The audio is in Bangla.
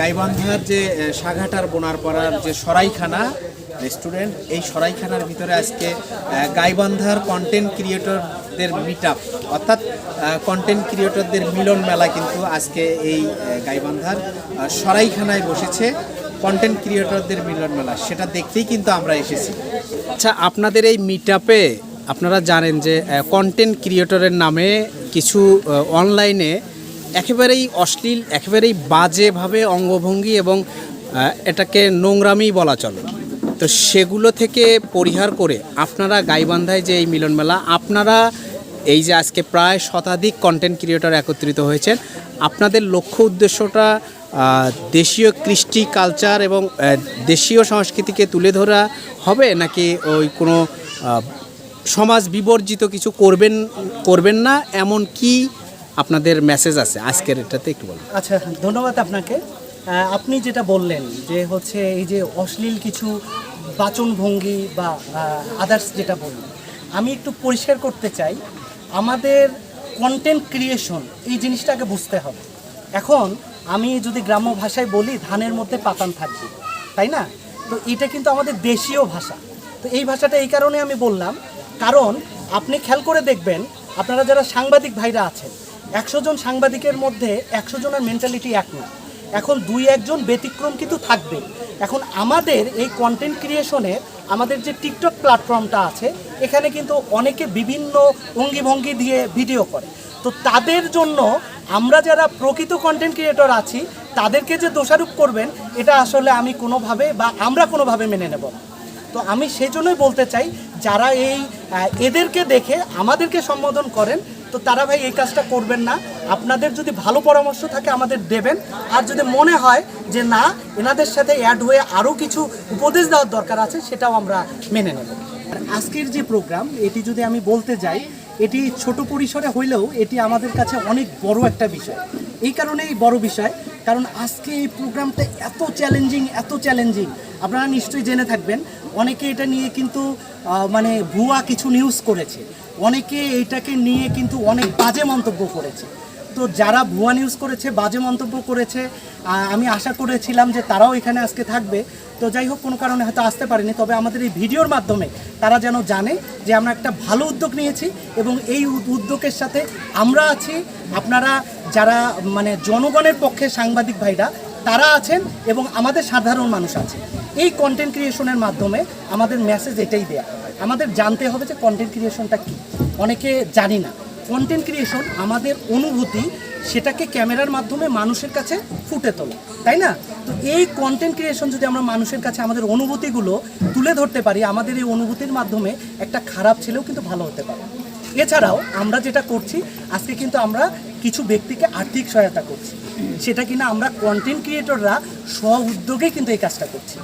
গাইবান্ধার যে সাঘাটার বোনারপাড়ার যে সরাইখানা রেস্টুরেন্ট এই সরাইখানার ভিতরে আজকে গাইবান্ধার কন্টেন্ট ক্রিয়েটরদের মিট আপ অর্থাৎ কন্টেন্ট ক্রিয়েটরদের মিলন মেলা কিন্তু আজকে এই গাইবান্ধার সরাইখানায় বসেছে কন্টেন্ট ক্রিয়েটরদের মিলন মেলা। সেটা দেখতেই কিন্তু আমরা এসেছি। আচ্ছা আপনাদের এই মিট আপে আপনারা জানেন যে কন্টেন্ট ক্রিয়েটরের নামে কিছু অনলাইনে একেবারেই অশ্লীল, একেবারেই বাজেভাবে অঙ্গভঙ্গি এবং এটাকে নোংরামি বলা চলে। তো সেগুলো থেকে পরিহার করে আপনারা গাইবান্ধায় যে এই মিলন মেলা, আপনারা এই যে আজকে প্রায় শতাধিক কন্টেন্ট ক্রিয়েটর একত্রিত হয়েছেন, আপনাদের লক্ষ্য উদ্দেশ্যটা দেশীয় কৃষ্টি কালচার এবং দেশীয় সংস্কৃতিকে তুলে ধরা হবে নাকি ওই কোনো সমাজ বিবর্জিত কিছু করবেন করবেন না? এমন কি আপনাদের মেসেজ আছে, আজকের এটাতে একটু বলুন। আচ্ছা ধন্যবাদ আপনাকে। আপনি যেটা বললেন যে হচ্ছে এই যে অশ্লীল কিছু বাচনভঙ্গি বা আদার্স যেটা বললেন, আমি একটু পরিষ্কার করতে চাই। আমাদের কন্টেন্ট ক্রিয়েশন এই জিনিসটাকে বুঝতে হবে। এখন আমি যদি গ্রাম্য ভাষায় বলি, ধানের মধ্যে পাতান থাকবে, তাই না? তো এটা কিন্তু আমাদের দেশীয় ভাষা। তো এই ভাষাটা এই কারণে আমি বললাম, কারণ আপনি খেয়াল করে দেখবেন, আপনারা যারা সাংবাদিক ভাইরা আছেন একশো জন সাংবাদিকের মধ্যে একশো জনের মেন্টালিটি এক না। এখন দুই একজন ব্যতিক্রম কিন্তু থাকবে। এখন আমাদের এই কন্টেন্ট ক্রিয়েশনে আমাদের যে টিকটক প্ল্যাটফর্মটা আছে, এখানে কিন্তু অনেকে বিভিন্ন অঙ্গিভঙ্গি দিয়ে ভিডিও করে। তো তাদের জন্য আমরা যারা প্রকৃত কন্টেন্ট ক্রিয়েটর আছি, তাদেরকে যে দোষারোপ করবেন, এটা আসলে আমি কোনোভাবে বা আমরা কোনোভাবে মেনে নেব তো আমি সেই জন্যই বলতে চাই, যারা এই এদেরকে দেখে আমাদেরকে সম্বোধন করেন তো তারা ভাই এই কাজটা করবেন না। আপনাদের যদি ভালো পরামর্শ থাকে আমাদের দেবেন। আর যদি মনে হয় যে না, এনাদের সাথে অ্যাড হয়ে আরও কিছু উপদেশ দেওয়ার দরকার আছে, সেটাও আমরা মেনে নেব। আজকের যে প্রোগ্রাম এটি যদি আমি বলতে যাই, এটি ছোট পরিসরে হইলেও এটি আমাদের কাছে অনেক বড় একটা বিষয়। এই কারণেই বড় বিষয়, কারণ আজকে এই প্রোগ্রামটা এত চ্যালেঞ্জিং এত চ্যালেঞ্জিং আপনারা নিশ্চয়ই জেনে থাকবেন অনেকে এটা নিয়ে কিন্তু মানে ভুয়া কিছু নিউজ করেছে। অনেকে এইটাকে নিয়ে কিন্তু অনেক বাজে মন্তব্য করেছে। তো যারা ভুয়া নিউজ করেছে, বাজে মন্তব্য করেছে আমি আশা করেছিলাম যে তারাও এখানে আজকে থাকবে। তো যাই হোক, কোনো কারণে হয়তো আসতে পারেনি। তবে আমাদের এই ভিডিওর মাধ্যমে তারা যেন জানে যে আমরা একটা ভালো উদ্যোগ নিয়েছি এবং এই উদ্যোগের সাথে আমরা আছি। আপনারা যারা মানে জনগণের পক্ষে সাংবাদিক ভাইরা তারা আছেন এবং আমাদের সাধারণ মানুষ আছে। এই কন্টেন্ট ক্রিয়েশনের মাধ্যমে আমাদের মেসেজ এটাই দেয়া। আমাদের জানতে হবে যে কন্টেন্ট ক্রিয়েশনটা কী। অনেকে জানি না। কন্টেন্ট ক্রিয়েশন আমাদের অনুভূতি সেটাকে ক্যামেরার মাধ্যমে মানুষের কাছে ফুটে তোলে, তাই না? তো এই কন্টেন্ট ক্রিয়েশন যদি আমরা মানুষের কাছে আমাদের অনুভূতিগুলো তুলে ধরতে পারি, আমাদের এই অনুভূতির মাধ্যমে একটা খারাপ ছেলেও কিন্তু ভালো হতে পারে। এছাড়াও আমরা যেটা করছি, আজকে কিন্তু আমরা কিছু ব্যক্তিকে আর্থিক সহায়তা করছি। সেটা কিনা আমরা কন্টেন্ট ক্রিয়েটররা স্ব উদ্যোগে কিন্তু এই কাজটা করছি।